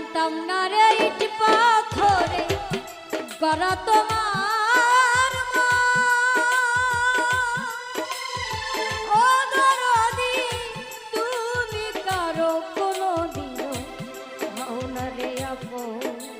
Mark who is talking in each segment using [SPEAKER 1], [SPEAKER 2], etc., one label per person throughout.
[SPEAKER 1] জানতাম না রে ইট পাথরে গড়া তোমার। ও দরদি, তুমি কারও কোনো দিন রে আপন।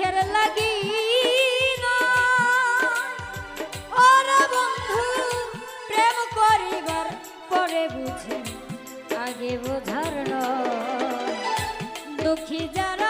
[SPEAKER 1] সুখের লাগি বন্ধু প্রেম করিবার পরে বুঝি আগে বোঝার দুঃখী যারা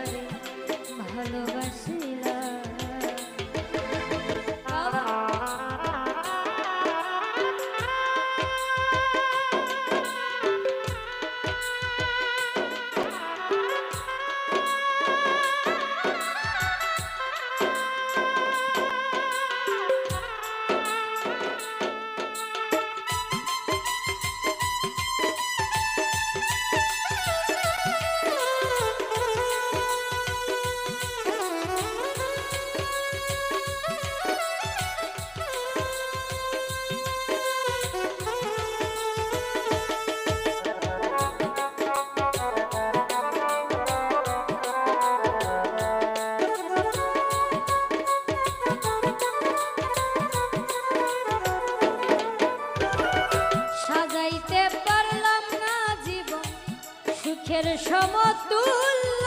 [SPEAKER 1] সুখের সমতুল্য।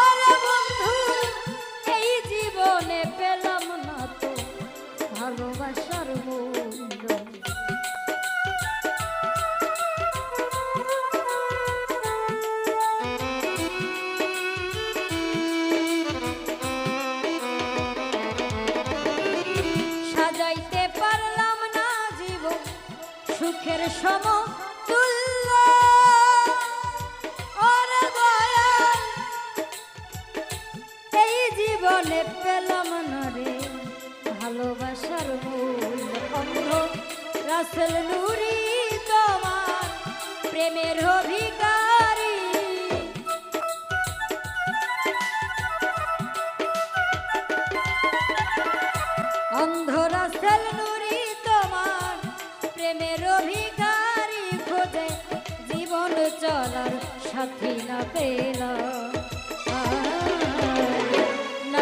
[SPEAKER 1] ওরে বন্ধু, এই জীবনে পেলাম না তো ভালোবাসার মূল্য। সাজাইতে পারলাম না জীবন, সুখের সমতুল্য। ওরে জীবনে পেলাম না রে, ভালোবাসার মূল অন্ধ রাসেল নুরি তোমার প্রেমের অধিকারী। অন্ধরা সেল নুরি তোমার প্রেমের অভিকারী খোঁজে, জীবন চলার সাথী না পেলাম।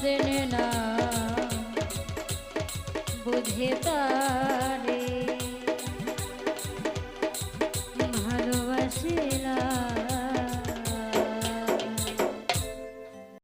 [SPEAKER 1] জেনে না বুঝে তারে